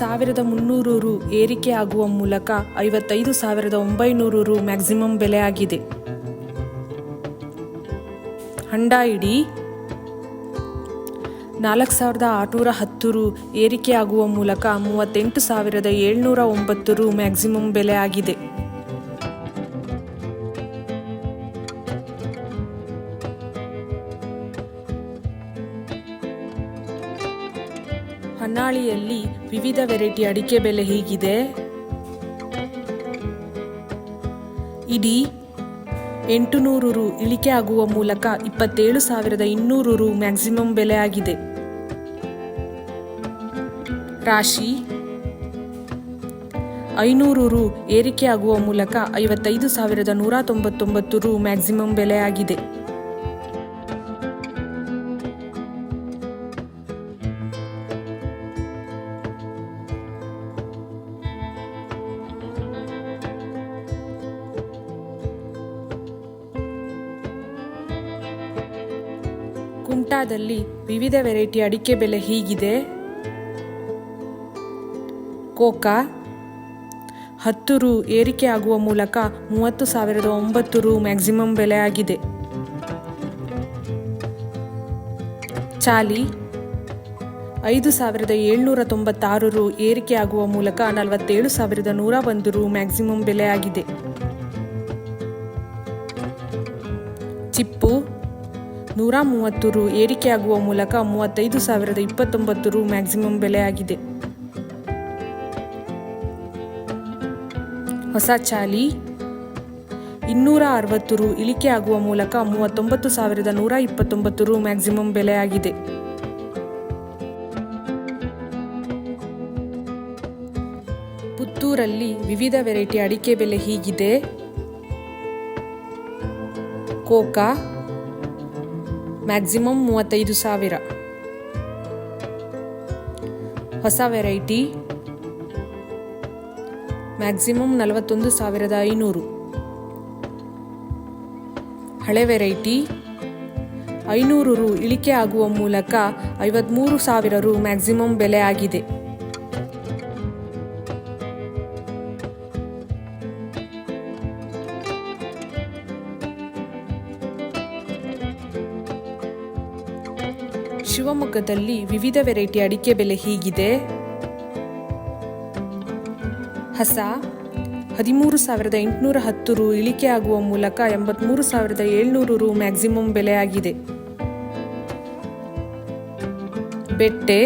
ಸಾವಿರದ ಮುನ್ನೂರು ರು ಏರಿಕೆ ಆಗುವ ಮೂಲಕ ಐವತ್ತೈದು ಸಾವಿರದ ಒಂಬೈನೂರು ರು ಮ್ಯಾಕ್ಸಿಮಮ್ ಬೆಲೆ ಆಗಿದೆ ಹಂಡ ಇಡಿ ನಾಲ್ಕು ಸಾವಿರದ ಆರುನೂರ ಹತ್ತು ರು ಏರಿಕೆ ಆಗುವ ಮೂಲಕ ಮೂವತ್ತೆಂಟು ಸಾವಿರದ ಏಳ್ನೂರ ಒಂಬತ್ತು ರು ಮ್ಯಾಕ್ಸಿಮಮ್ ಬೆಲೆ ಹೊನ್ನಾಳಿಯಲ್ಲಿ ವಿವಿಧ ವೆರೈಟಿ ಅಡಿಕೆ ಬೆಲೆ ಹೀಗಿದೆ? ಇಡೀ ಎಂಟು ನೂರು ರು ಇಳಿಕೆ ಆಗುವ ಮೂಲಕ ಇಪ್ಪತ್ತೇಳು ಸಾವಿರದ ಇನ್ನೂರು ರು ಮ್ಯಾಕ್ಸಿಮಮ್ ಬೆಲೆ ಆಗಿದೆ. ರಾಶಿ ಐನೂರು ರು ಏರಿಕೆ ಆಗುವ ಮೂಲಕ ಐವತ್ತೈದು ಸಾವಿರದ ನೂರ ತೊಂಬತ್ತೊಂಬತ್ತು ರು ಮ್ಯಾಕ್ಸಿಮಮ್ ಬೆಲೆ ಆಗಿದೆ. ಕುಂಟಾದಲ್ಲಿ ವಿವಿಧ ವೆರೈಟಿ ಅಡಿಕೆ ಬೆಲೆ ಹೀಗಿದೆ. ಕೋಕಾ ಹತ್ತು ರು ಏರಿಕೆ ಆಗುವ ಮೂಲಕ ಮೂವತ್ತು ಸಾವಿರದ ಒಂಬತ್ತು ರು ಮ್ಯಾಕ್ಸಿಮಮ್ ಬೆಲೆ ಆಗಿದೆ. ಚಾಲಿ ಐದು ಸಾವಿರದ ಏಳ್ನೂರ ತೊಂಬತ್ತಾರು ರು ಏರಿಕೆ ಆಗುವ ಮೂಲಕ ನಲವತ್ತೇಳು ಸಾವಿರದ ನೂರ ಒಂದು ರು ಮ್ಯಾಕ್ಸಿಮಮ್ ಬೆಲೆ ಆಗಿದೆ. ಚಿಪ್ಪು ನೂರ ಮೂವತ್ತು ರು ಏರಿಕೆಯಾಗುವ ಮೂಲಕ ಮೂವತ್ತೈದು ಸಾವಿರದ ಇಪ್ಪತ್ತೊಂಬತ್ತು ರು ಮ್ಯಾಕ್ಸಿಮಮ್ ಬೆಲೆಯಾಗಿದೆ. ಹೊಸ ಚಾಲಿ ಇನ್ನೂರ ಅರವತ್ತು ರು ಇಳಿಕೆ ಆಗುವ ಮೂಲಕ ಮೂವತ್ತೊಂಬತ್ತು ಸಾವಿರದ ನೂರ ಇಪ್ಪತ್ತೊಂಬತ್ತು ರು ಮ್ಯಾಕ್ಸಿಮಮ್ ಬೆಲೆಯಾಗಿದೆ. ಪುತ್ತೂರಲ್ಲಿ ವಿವಿಧ ವೆರೈಟಿ ಅಡಿಕೆ ಬೆಲೆ ಹೀಗಿದೆ. ಕೋಕಾ ಮ್ಯಾಕ್ಸಿಮಮ್ ಮೂವತ್ತೈದು ಸಾವಿರ. ಹೊಸ ವೆರೈಟಿ ಮ್ಯಾಕ್ಸಿಮಮ್ ನಲವತ್ತೊಂದು ಸಾವಿರದ ಐನೂರು. ಹಳೆ ವೆರೈಟಿ ಐನೂರು ರು ಇಳಿಕೆ ಆಗುವ ಮೂಲಕ ಐವತ್ಮೂರು ಸಾವಿರ ರು ಮ್ಯಾಕ್ಸಿಮಮ್ ಬೆಲೆ ಆಗಿದೆ. ಶಿವಮೊಗ್ಗದಲ್ಲಿ ವಿವಿಧ ವೆರೈಟಿ ಅಡಿಕೆ ಬೆಲೆ ಹೀಗಿದೆ. ಹಸ ಹದಿಮೂರು ಸಾವಿರದ ಎಂಟುನೂರ ಹತ್ತು ರು ಇಳಿಕೆ ಆಗುವ ಮೂಲಕ ಎಂಬತ್ಮೂರು ಸಾವಿರದ ಏಳ್ನೂರು ರು ಮ್ಯಾಕ್ಸಿಮಮ್ ಬೆಲೆ ಆಗಿದೆ. ಬೆಟ್ಟೆ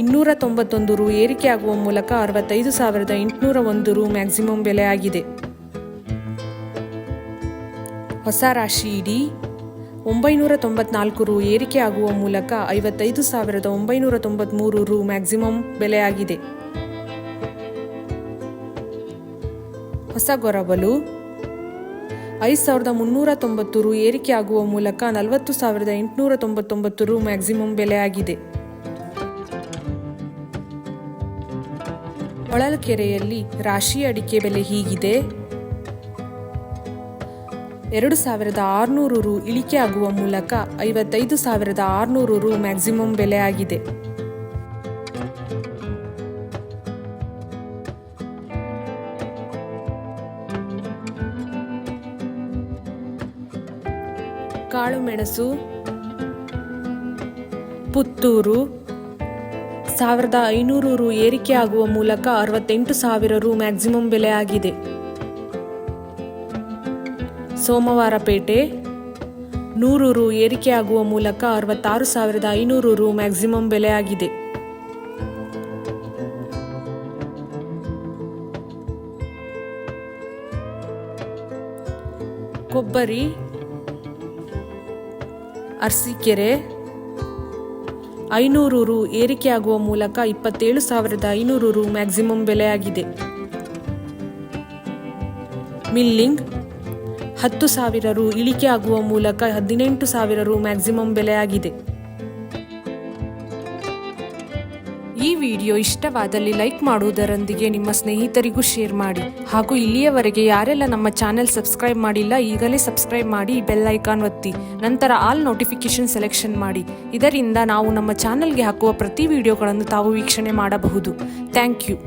ಇನ್ನೂರ ತೊಂಬತ್ತೊಂದು ರು ಏರಿಕೆ ಆಗುವ ಮೂಲಕ ಅರವತ್ತೈದು ಸಾವಿರದ ಎಂಟುನೂರ ಒಂದು ರು ಮ್ಯಾಕ್ಸಿಮಮ್ ಬೆಲೆ ಆಗಿದೆ. ಹೊಸ ರಾಶಿ ಇಡಿ ಒಂಬೈನೂರ ತೊಂಬತ್ನಾಲ್ಕು ರು ಏರಿಕೆ ಆಗುವ ಮೂಲಕ ಐವತ್ತೈದು ಸಾವಿರದ ಒಂಬೈನೂರ ತೊಂಬತ್ಮೂರು ರು ಮ್ಯಾಕ್ಸಿಮಮ್ ಬೆಲೆಯಾಗಿದೆ. ಹೊಸ ಗೊರಬಲು ಐದು ಸಾವಿರದ ಮುನ್ನೂರ ತೊಂಬತ್ತು ರು ಏರಿಕೆ ಆಗುವ ಮೂಲಕ ನಲವತ್ತು ಸಾವಿರದ ಎಂಟುನೂರ ತೊಂಬತ್ತೊಂಬತ್ತು ರು ಮ್ಯಾಕ್ಸಿಮಮ್ ಬೆಲೆಯಾಗಿದೆ. ಹೊಳಲ್ಕೆರೆಯಲ್ಲಿ ರಾಶಿ ಅಡಿಕೆ ಬೆಲೆ ಹೀಗಿದೆ. ಎರಡು ಸಾವಿರದ ಆರುನೂರು ರು ಇಳಿಕೆ ಆಗುವ ಮೂಲಕ ಐವತ್ತೈದು ಸಾವಿರದ ಆರುನೂರು ರು ಮ್ಯಾಕ್ಸಿಮಮ್ ಬೆಲೆ ಆಗಿದೆ. ಕಾಳುಮೆಣಸು, ಪುತ್ತೂರು, ಸಾವಿರದ ಐನೂರು ರು ಏರಿಕೆ ಆಗುವ ಮೂಲಕ ಅರವತ್ತೆಂಟು ಸಾವಿರ ರು ಮ್ಯಾಕ್ಸಿಮಮ್ ಬೆಲೆ ಆಗಿದೆ. ಸೋಮವಾರಪೇಟೆ ನೂರು ರು ಏರಿಕೆಯಾಗುವ ಮೂಲಕ ಅರವತ್ತಾರು ಸಾವಿರದ ಐನೂರು ರು ಮ್ಯಾಕ್ಸಿಮಮ್ ಬೆಲೆಯಾಗಿದೆ. ಕೊಬ್ಬರಿ, ಅರ್ಸಿಕೆರೆ ಐನೂರು ರು ಏರಿಕೆಯಾಗುವ ಮೂಲಕ ಇಪ್ಪತ್ತೇಳು ಸಾವಿರದ ಐನೂರು ರು ಮ್ಯಾಕ್ಸಿಮಮ್ ಬೆಲೆಯಾಗಿದೆ. ಮಿಲ್ಲಿಂಗ್ ಹತ್ತು ಸಾವಿರ ರು ಇಳಿಕೆ ಆಗುವ ಮೂಲಕ ಹದಿನೆಂಟು ಸಾವಿರ ರು ಮ್ಯಾಕ್ಸಿಮಮ್ ಬೆಲೆಯಾಗಿದೆ. ಈ ವಿಡಿಯೋ ಇಷ್ಟವಾದಲ್ಲಿ ಲೈಕ್ ಮಾಡುವುದರೊಂದಿಗೆ ನಿಮ್ಮ ಸ್ನೇಹಿತರಿಗೂ ಶೇರ್ ಮಾಡಿ. ಹಾಗೂ ಇಲ್ಲಿಯವರೆಗೆ ಯಾರೆಲ್ಲ ನಮ್ಮ ಚಾನೆಲ್ ಸಬ್ಸ್ಕ್ರೈಬ್ ಮಾಡಿಲ್ಲ, ಈಗಲೇ ಸಬ್ಸ್ಕ್ರೈಬ್ ಮಾಡಿ ಬೆಲ್ ಐಕಾನ್ ಒತ್ತಿ. ನಂತರ ಆಲ್ ನೋಟಿಫಿಕೇಶನ್ ಸೆಲೆಕ್ಷನ್ ಮಾಡಿ. ಇದರಿಂದ ನಾವು ನಮ್ಮ ಚಾನೆಲ್ಗೆ ಹಾಕುವ ಪ್ರತಿ ವಿಡಿಯೋಗಳನ್ನು ತಾವು ವೀಕ್ಷಣೆ ಮಾಡಬಹುದು. Thank you.